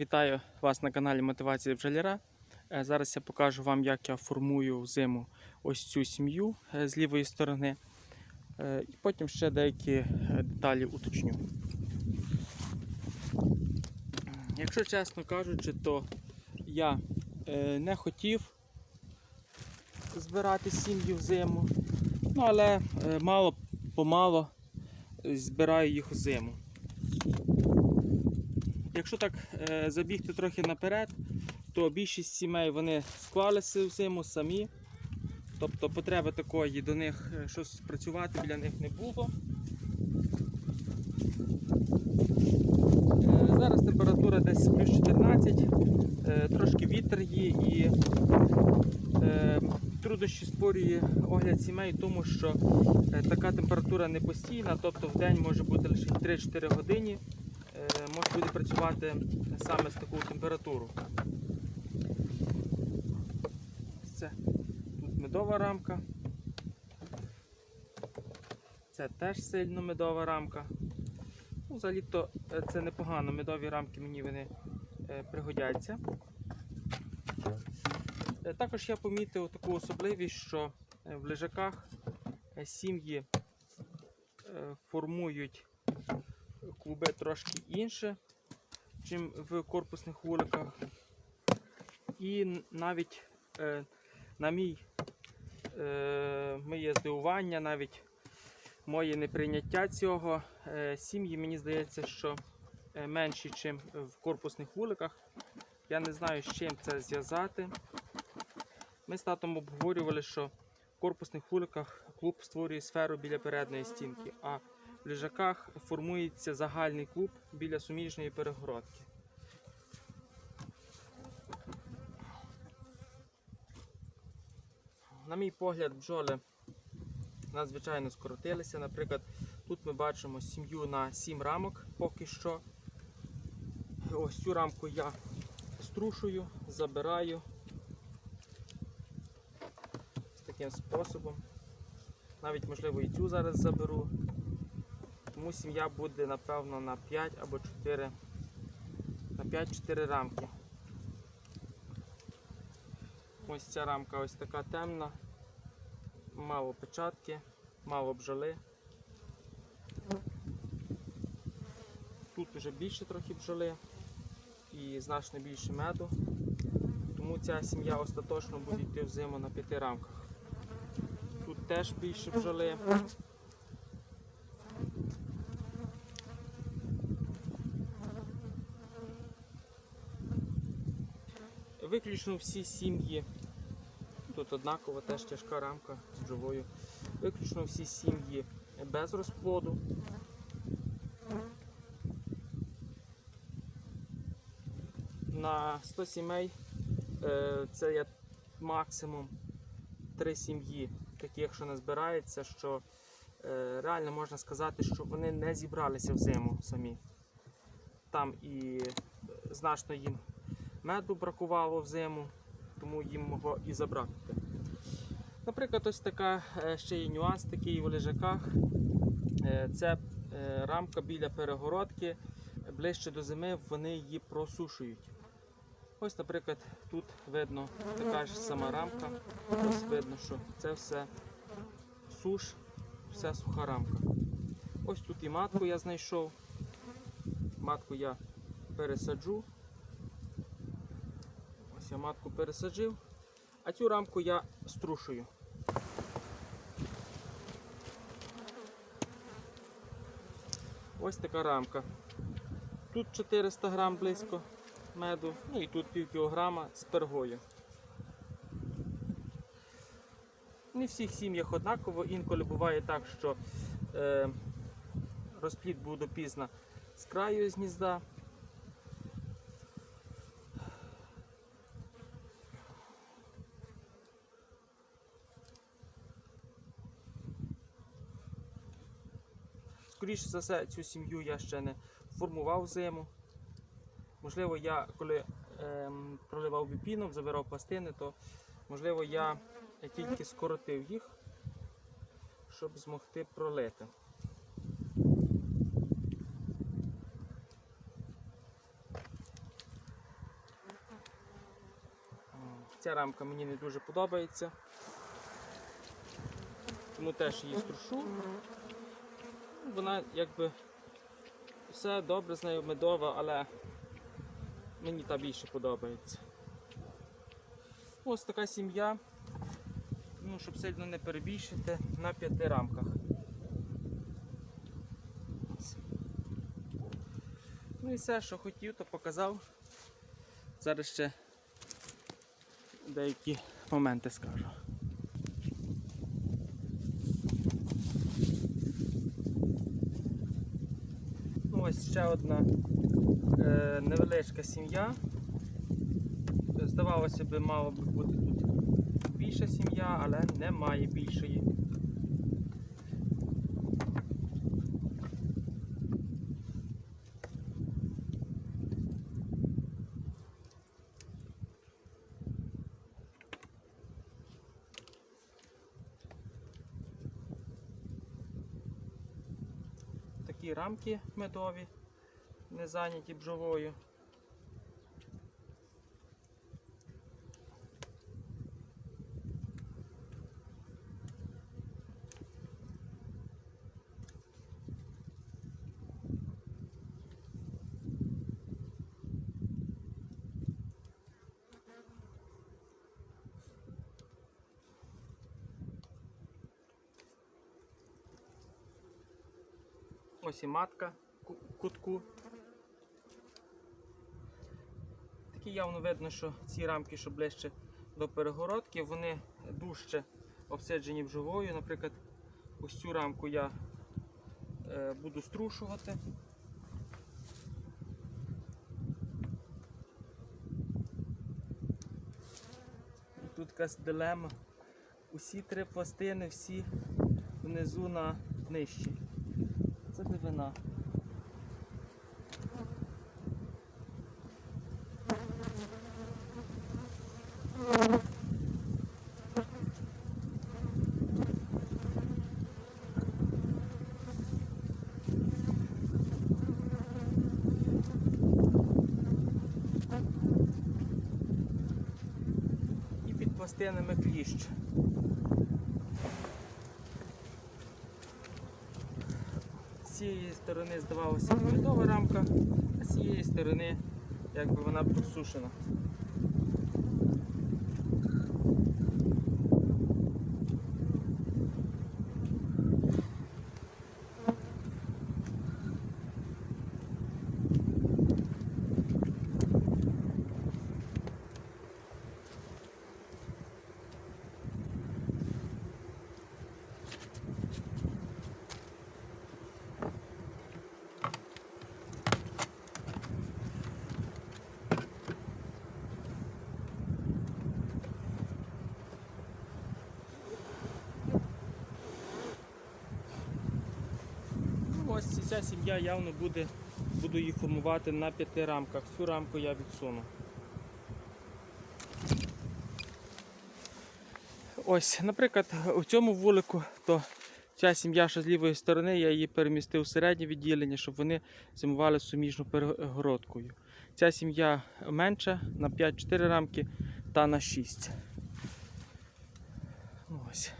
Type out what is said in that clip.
Вітаю вас на каналі Мотивація бджоляра. Е, Зараз я покажу вам, як я формую взиму ось цю сім'ю е, з лівої сторони. Е, І потім ще деякі деталі уточню. Якщо чесно кажучи, то я не хотів збирати сім'ї взиму, ну але мало помало збираю їх взиму. Якщо так е, забігти трохи наперед, то більшість сімей вони склалися в зиму самі. Тобто потреби такої до них е, щось працювати біля них не було. Е, зараз температура десь плюс 14, е, трошки вітер є і труднощі створює огляд сімей, тому що така температура не постійна, тобто в день може бути лише 3-4 години може буде працювати саме з такою температурою. Це тут медова рамка. Це теж сильно медова рамка. Ну, Взагалі-то е, це непогано, медові рамки мені вони е, пригодяться. Е, Також я помітив таку особливість, що в лежаках сім'ї формують клуби трошки інше, чим в корпусних вуликах. І навіть е, на мій е, моє здивування, навіть моє неприйняття цього, е, сім'ї, мені здається, що менші, ніж в корпусних вуликах. Я не знаю, з чим це зв'язати. Ми з татом обговорювали, що в корпусних вуликах клуб створює сферу біля передньої стінки, а в лежаках формується загальний клуб біля суміжної перегородки. На мій погляд, бджоли надзвичайно скоротилися. Наприклад, тут ми бачимо сім'ю на 7 рамок поки що. Ось цю рамку я струшую, забираю з таким способом. Навіть можливо і цю зараз заберу. Тому сім'я буде напевно на 5 або 4 на 5-4 рамки. Ось ця рамка ось така темна, мало печатки, мало бджоли. Тут вже більше трохи бджоли і значно більше меду. Тому ця сім'я остаточно буде йти в зиму на п'яти рамках. Тут теж більше бджоли. Виключно всі сім'ї. Тут однаково теж тяжка рамка живою. Виключно всі сім'ї без розплоду. На 100 сімей е, це є максимум 3 сім'ї, таких, що не збирається, що е, реально можна сказати, що вони не зібралися в зиму самі. Там і е, значно їм меду бракувало в зиму, тому їм могло і забракати. Наприклад, ось така е, ще є нюанс такий у лежаках. Е, Це е, рамка біля перегородки. Ближче до зими вони її просушують. Ось, наприклад, тут видно така ж сама рамка. Ось видно, що це все суш, вся суха рамка. Ось тут і матку я знайшов. Матку я пересаджу. Ось я матку пересаджив, а цю рамку я струшую. Ось така рамка. Тут 400 грам близько меду, ну і тут пів кілограма з пергою. Не всіх сім'ях однаково, інколи буває так, що е, розплід буде пізно з краю з гнізда. Скоріше за все, цю сім'ю я ще не формував зиму. Можливо, я коли ем, проливав біпіном, забирав пластини, то можливо я тільки скоротив їх, щоб змогти пролити. Ця рамка мені не дуже подобається. Тому теж її струшу. Вона якби все добре з нею медова, але мені та більше подобається. Ось така сім'я, ну, щоб сильно не перебільшити, на п'яти рамках. Ну і все, що хотів, то показав. Зараз ще деякі моменти скажу. Ну, ось ще одна е, невеличка сім'я. Здавалося би, мало би бути тут більша сім'я, але немає більшої. Такі рамки медові, не зайняті бджолою. Ось і матка ку- кутку. Такі явно видно, що ці рамки, що ближче до перегородки, вони дужче обсиджені бджолою. Наприклад, ось цю рамку я е, буду струшувати. Тут якась дилема. Усі три пластини, всі внизу на нижчі. Це дивина. І під пластинами кліщ. З цієї сторони здавалося медова рамка, а з цієї сторони якби вона просушена. Ось ця сім'я явно буде, буду їх формувати на п'яти рамках. Цю рамку я відсуну. Ось, наприклад, у цьому вулику, то ця сім'я, що з лівої сторони, я її перемістив в середнє відділення, щоб вони зимували суміжну перегородкою. Ця сім'я менша на 5-4 рамки та на 6. Ось.